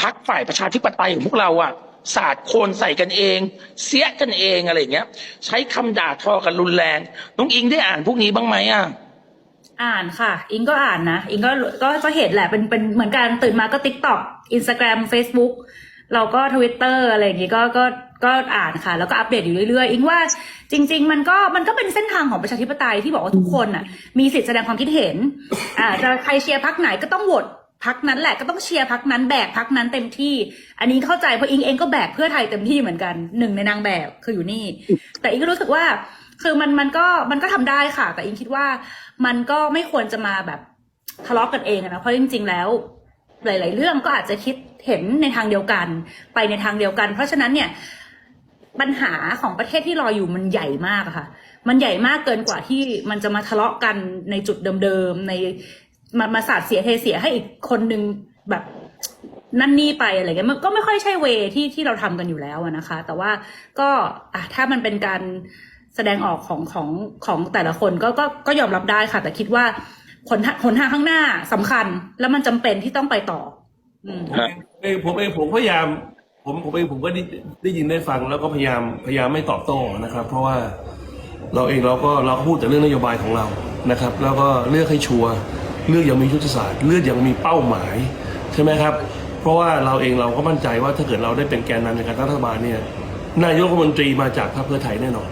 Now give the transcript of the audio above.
พักฝ่ายประชาธิปไตยของพวกเราอะสาดโคลนใส่กันเอง เสียกันเองอะไรอย่างเงี้ย ใช้คำด่าทอกันรุนแรง น้องอิงได้อ่านพวกนี้บ้างไหมอะอ่านค่ะ อิงก็อ่านนะ อิงก็ก็ก็เห็นแหละ เป็นเป็นเหมือนกันตื่นมาก็ติ๊กต็อกอินสตาแกรมเฟซบุ๊กเราก็ทวิตเตอร์อะไรอย่างงี้ก็ก็ก็อ่านค่ะ แล้วก็อัปเดตอยู่เรื่อยๆ อิงว่าจริง ๆ มันก็มันก็เป็นเส้นทางของประชาธิปไตยที่บอกว่าทุกคนอะมีสิทธิแสดงความคิดเห็นอ่าจะใครเชียร์พักไหนก็ต้องโหวต พักนั้นแหละก็ต้องเชียร์พักนั้นแบกพักนั้นเต็มที่ อันนี้เข้าใจเพราะอิงเองก็แบกเพื่อไทยเต็มที่เหมือนกันหนึ่งในนางแบบคืออยู่นี่ แต่อิงก็รู้สึกว่า คือมันมันก็มันก็ทำได้ค่ะ แต่อิงคิดว่ามันก็ไม่ควรจะมาแบบทะเลาะกันเองนะเพราะจริง ๆ แล้ว หลาย ๆ เรื่องก็อาจจะคิดเห็นในทางเดียวกัน ไปในทางเดียวกัน เพราะฉะนั้นเนี่ยปัญหาของประเทศที่รออยู่มันใหญ่มากค่ะ มันใหญ่มากเกินกว่าที่มันจะมาทะเลาะกันในจุดเดิมๆใน มามาสาดเสียเทเสียให้อีกคนนึงแบบนั่นนี่ไปอะไรเงี้ยมันก็ไม่ค่อยใช่เวที่ที่เราทำกันอยู่แล้วนะคะ แต่ว่าก็อะถ้ามันเป็นการแสดงออกของของของแต่ละคนก็ก็ก็ยอมรับได้ค่ะ แต่คิดว่าผลผลทางข้างหน้าสำคัญ แล้วมันจำเป็นที่ต้องไปต่อ อืมผมเองผมเองผมพยายาม ผมผมเองผมก็ได้ได้ยินได้ฟัง แล้วก็พยายามพยายามไม่ตอบโต้นะครับ เพราะว่าเราเองเราก็เราก็พูดแต่เรื่องนโยบายของเรานะครับ แล้วก็เลือกให้ชัวร์ เลือกยังมียุทธศาสตร์ เลือกยังมีเป้าหมาย ใช่ไหมครับ เพราะว่าเราเองเราก็มั่นใจว่าถ้าเกิดเราได้เป็นแกนนำในการรัฐบาลเนี่ยนายกรัฐมนตรีมาจากพรรคเพื่อไทยแน่นอน